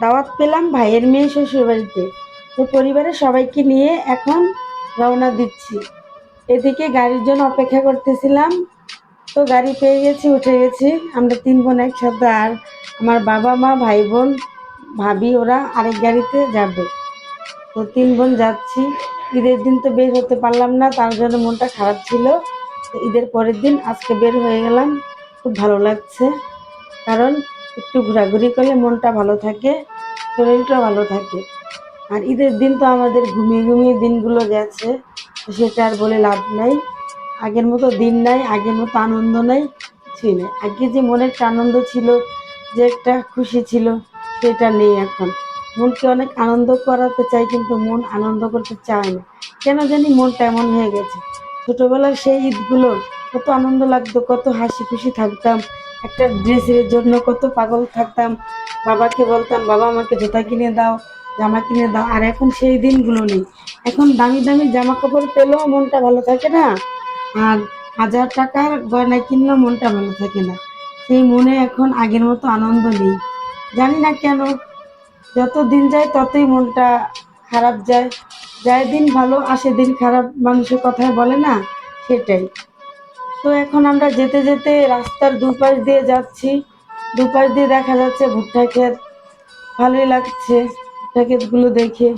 দাওয়াত পেলাম ভাইয়ের মেয়ে শ্বশুর বাড়িতে। তো পরিবারের সবাইকে নিয়ে এখন রওনা দিচ্ছি। এদিকে গাড়ির জন্য অপেক্ষা করতেছিলাম। তো গাড়ি পেয়ে গেছি, উঠে গেছি। আমরা তিন বোন একসাথে আর আমার বাবা মা, ভাই বোন, ভাবি, ওরা আরেক গাড়িতে যাবে। তো তিন বোন যাচ্ছি। ঈদের দিন তো বের হতে পারলাম না, তার জন্য মনটা খারাপ ছিল। ঈদের পরের দিন আজকে বের হয়ে গেলাম। খুব ভালো লাগছে। কারণ একটু ঘোরাঘুরি করলে মনটা ভালো থাকে, শরীরটা ভালো থাকে। আর ঈদের দিন তো আমাদের ঘুমিয়ে ঘুমিয়ে দিনগুলো গেছে, সেটা আর বলে লাভ নাই। আগের মতো দিন নাই, আগের মতো আনন্দ নাই, কিছুই নেই। আগে যে মনে একটা আনন্দ ছিল, যে একটা খুশি ছিল, সেটা নেই এখন। মনকে অনেক আনন্দ করাতে চাই, কিন্তু মন আনন্দ করতে চায় না। কেন জানি মনটা এমন হয়ে গেছে। ছোটবেলার সেই ঈদগুলো, কত আনন্দ লাগতো, কত হাসি খুশি থাকতাম একটা ড্রেসের জন্য কত পাগল থাকতাম। বাবাকে বলতাম, বাবা, আমাকে জুতা কিনে দাও, জামা কিনে দাও। আর এখন সেই দিনগুলো নেই। এখন দামি দামি জামা কাপড় পেলেও মনটা ভালো থাকে না। আর হাজার টাকার গয়না কিনলেও মনটা ভালো থাকে না। সেই মনে এখন আগের মতো আনন্দ নেই। জানি না কেন, যত দিন যায় ততই মনটা খারাপ যায়। যায় দিন ভালো, আসে দিন খারাপ, মানুষের কথায় বলে না, সেটাই। তো এখন আমরা যেতে যেতে রাস্তার দুপাশ দিয়ে যাচ্ছি। দুপাশ দিয়ে দেখা যাচ্ছে ভুট্টা ক্ষেত। ভালোই লাগছে ভুট্টা ক্ষেতগুলো দেখে।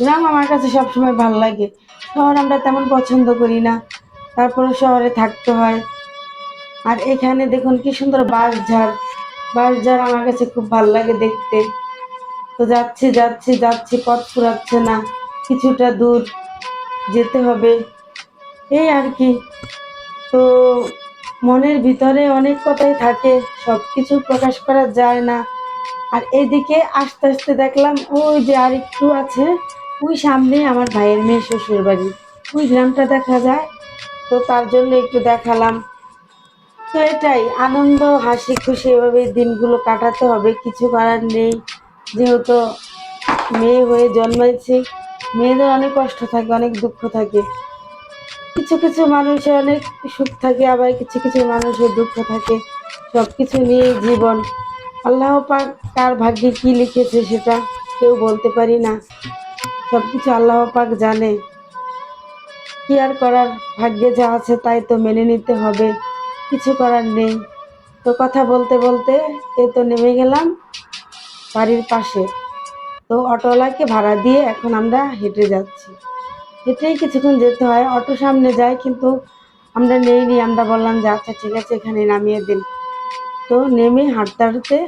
গ্রাম আমার কাছে সবসময় ভালো লাগে। শহর আমরা তেমন পছন্দ করি না। তারপরে শহরে থাকতে হয়। আর এখানে দেখুন কি সুন্দর বাঁশঝাড় বাঁশঝাড় আমার কাছে খুব ভালো লাগে দেখতে। তো যাচ্ছি যাচ্ছি যাচ্ছি, পথ ফুরাচ্ছে না। কিছুটা দূর যেতে হবে। এই আর কি। তো মনের ভিতরে অনেক কথাই থাকে সব কিছু প্রকাশ করা যায় না। আর এদিকে আস্তে আস্তে দেখলাম, ওই যে আর একটু আছে, ওই সামনে আমার ভাইয়ের মেয়ে শ্বশুর বাড়ি। ওই গ্রামটা দেখা যায়, তো তার জন্য একটু দেখালাম। তো এটাই, আনন্দ, হাসি, খুশি এভাবে দিনগুলো কাটাতে হবে, কিছু করার নেই। যেহেতু মেয়ে হয়ে জন্মাইছে, মেয়েদের অনেক কষ্ট থাকে, অনেক দুঃখ থাকে। কিছু কিছু মানুষের অনেক সুখ থাকে, আবার কিছু কিছু মানুষের দুঃখ থাকে। সব কিছু নিয়েই জীবন। আল্লাহ পাক কার ভাগ্যে কি লিখেছে সেটা কেউ বলতে পারি না। সব কিছু আল্লাহ পাক জানে। কি আর করার? ভাগ্যে যা আছে তাই তো মেনে নিতে হবে। কিছু করার নেই। তো কথা বলতে বলতে এ তো নেমে গেলাম বাড়ির পাশে। তো অটোওয়ালাকে ভাড়া দিয়ে এখন আমরা হেঁটে যাচ্ছি। হেঁটেই কিছুক্ষণ যেতে হয়, অটো সামনে যায়, কিন্তু আমরা নেইনি। আমরা বললাম যে আচ্ছা ঠিক আছে, এখানে নামিয়ে দিন। তো নেমে হাঁটতে হাঁটতে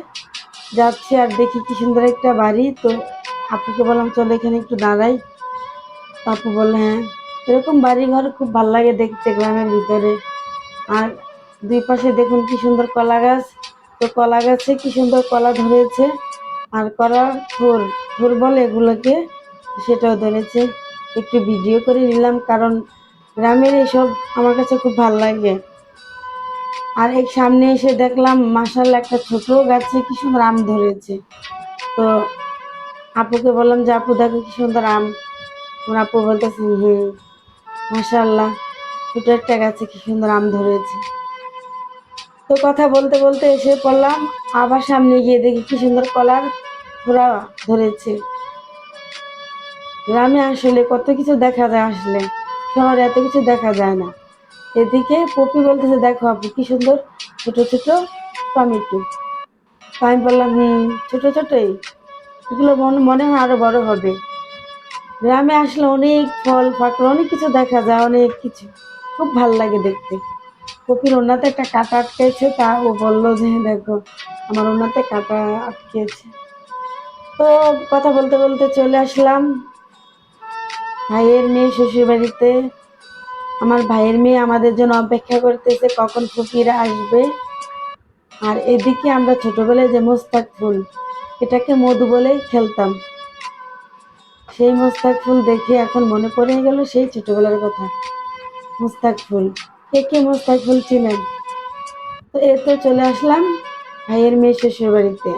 যাচ্ছি আর দেখি কি সুন্দর একটা বাড়ি। তো আপুকে বললাম, চলো এখানে একটু দাঁড়াই। আপু বলল হ্যাঁ। এরকম বাড়ি ঘর খুব ভালো লাগে দেখতে গ্রামের ভিতরে। আর দুই পাশে দেখুন কি সুন্দর কলা গাছ। তো কলা গাছে কি সুন্দর কলা ধরেছে। আর কলার থোর থোর বলে এগুলোকে, সেটাও ধরেছে। একটু ভিডিও করে নিলাম, কারণ গ্রামের এসব আমার কাছে খুব ভালো লাগে। আর এই সামনে এসে দেখলাম মাসাল একটা ছোট গাছে কি সুন্দর আম ধরেছে। তো আপুকে বললাম যে, আপু, দেখো কি সুন্দর আম। আমার আপু বলতেছে, হুম মাসাল্লাহ ছোট একটা গাছে কি সুন্দর আম ধরেছে। তো কথা বলতে বলতে এসে পড়লাম, আবার সামনে গিয়ে দেখি কি সুন্দর কলার ধরেছে। গ্রামে আসলে কত কিছু দেখা যায় আসলে। শহরে এত কিছু দেখা যায় না। এদিকে পপি বলতেছে, দেখো আপু, কি সুন্দর ছোট ছোট টমেটো। আমি বললাম, হুম, ছোট, ছোটই? এগুলো মনে মনে হয় আরও বড় হবে। গ্রামে আসলে অনেক ফল ফাকল অনেক কিছু দেখা যায়, অনেক কিছু। খুব ভালো লাগে দেখতে। কপির ওনাতে একটা কাঁটা আটকেছে, তা ও বলল যে, দেখো, আমার ওনাতে কাঁটা আটকেছে। তো কথা বলতে বলতে চলে আসলাম। ভাইয়ের মেয়ে শ্বশুর বাড়িতে। আমার ভাইয়ের মেয়ে আমাদের জন্য অপেক্ষা করতেছে কখন ফকিরা আসবে। আর এদিকে আমরা ছোটবেলায় যে মোস্তাক ফুল, এটাকে মধু বলে খেলতাম। সেই মোস্তাক ফুল দেখে এখন মনে পড়ে গেল সেই ছোটবেলার কথা। মোস্তাক ফুল, কে কে মোস্তাক ফুল ছিলেন তো এ তো চলে আসলাম ভাইয়ের মেয়ে শ্বশুর বাড়িতে।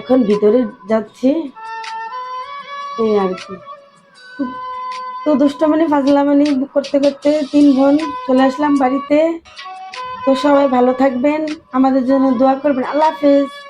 এখন ভিতরে যাচ্ছি। এই আর কি। তো দুষ্টমানি, ফাজলামানি করতে করতে তিন বোন চলে আসলাম বাড়িতে। তো সবাই ভালো থাকবেন, আমাদের জন্য দোয়া করবেন। আল্লাহ হাফেজ।